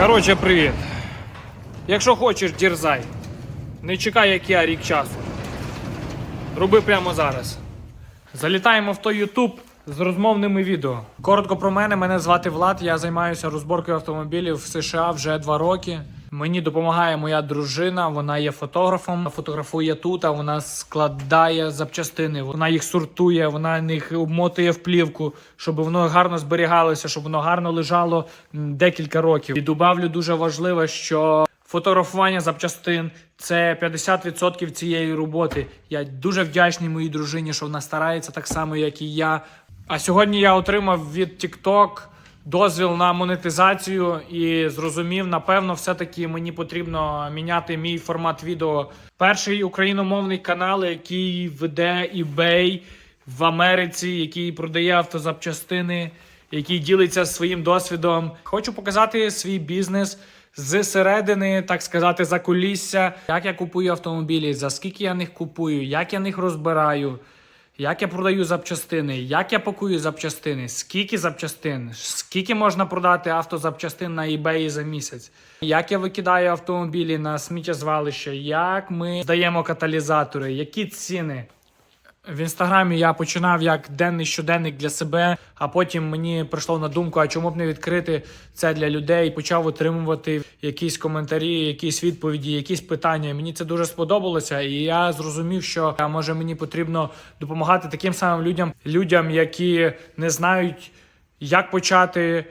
Коротше, привіт. Якщо хочеш, дірзай. Не чекай, як я рік часу. Роби прямо зараз. Залітаємо в той Ютуб з розмовними відео. Коротко про мене. Мене звати Влад. Я займаюся розборкою автомобілів в США вже два роки. Мені допомагає моя дружина. Вона є фотографом. Фотографує тут, а вона складає запчастини. Вона їх сортує, вона їх обмотує в плівку, щоб воно гарно зберігалося, щоб воно гарно лежало декілька років. І добавлю дуже важливо, що Фотографування запчастин це 50% цієї роботи. Я дуже вдячний моїй дружині, що вона старається так само, як і я. А сьогодні я отримав від TikTok дозвіл на монетизацію і зрозумів, напевно, все-таки мені потрібно міняти мій формат відео. Перший україномовний канал, який веде eBay в Америці, який продає автозапчастини, який ділиться своїм досвідом. Хочу показати свій бізнес з середини, так сказати, за кулісся, як я купую автомобілі, за скільки я них купую, як я них розбираю. Як я продаю запчастини, як я пакую запчастини, скільки запчастин, скільки можна продати автозапчастин на eBay за місяць, як я викидаю автомобілі на сміттєзвалище, як ми здаємо каталізатори, які ціни. В інстаграмі я починав як денний щоденник для себе, а потім мені прийшло на думку, а чому б не відкрити це для людей. Почав отримувати якісь коментарі, якісь відповіді, якісь питання. Мені це дуже сподобалося, і я зрозумів, що може мені потрібно допомагати таким самим людям, людям, які не знають, як почати,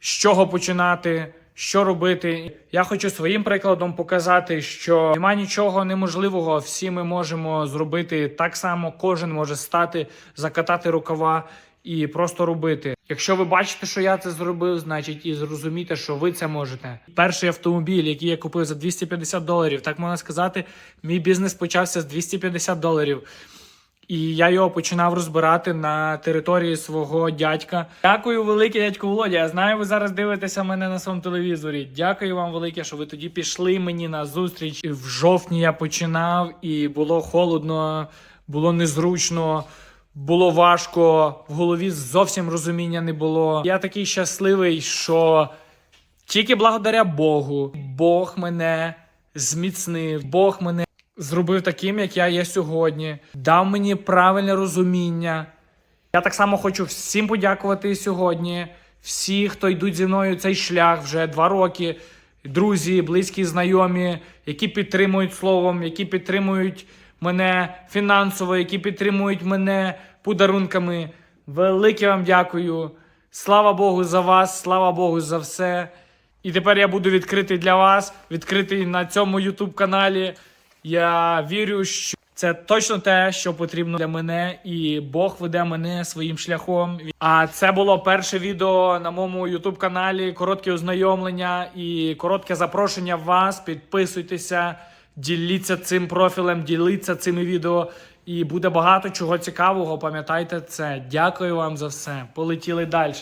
з чого починати. Що робити? Я хочу своїм прикладом показати, що немає нічого неможливого. Всі ми можемо зробити так само. Кожен може стати, закатати рукава і просто робити. Якщо ви бачите, що я це зробив, значить і зрозумійте, що ви це можете. Перший автомобіль, який я купив за 250 доларів, так можна сказати, мій бізнес почався з 250 доларів. І я його починав розбирати на території свого дядька. Дякую велике, дядько Володя. Я знаю, ви зараз дивитеся мене на своєму телевізорі. Дякую вам велике, що ви тоді пішли мені на зустріч. І В жовтні я починав, і було холодно, було незручно. Було важко, в голові зовсім розуміння не було. Я такий щасливий, що тільки благодаря Богу Бог мене зміцнив, Бог мене зробив таким, як я є сьогодні, дав мені правильне розуміння. Я так само хочу всім подякувати сьогодні. Всі, хто йдуть зі мною цей шлях вже два роки. Друзі, близькі, знайомі, які підтримують словом, які підтримують мене фінансово, які підтримують мене подарунками. Велике вам дякую. Слава Богу за вас, слава Богу за все. І тепер я буду відкритий для вас, відкритий на цьому YouTube каналі. Я вірю, що це точно те, що потрібно для мене, і Бог веде мене своїм шляхом. А це було перше відео на моєму YouTube каналі. Коротке ознайомлення і коротке запрошення вас. Підписуйтеся, діліться цим профілем, діліться цими відео. І буде багато чого цікавого. Пам'ятайте це. Дякую вам за все. Полетіли далі.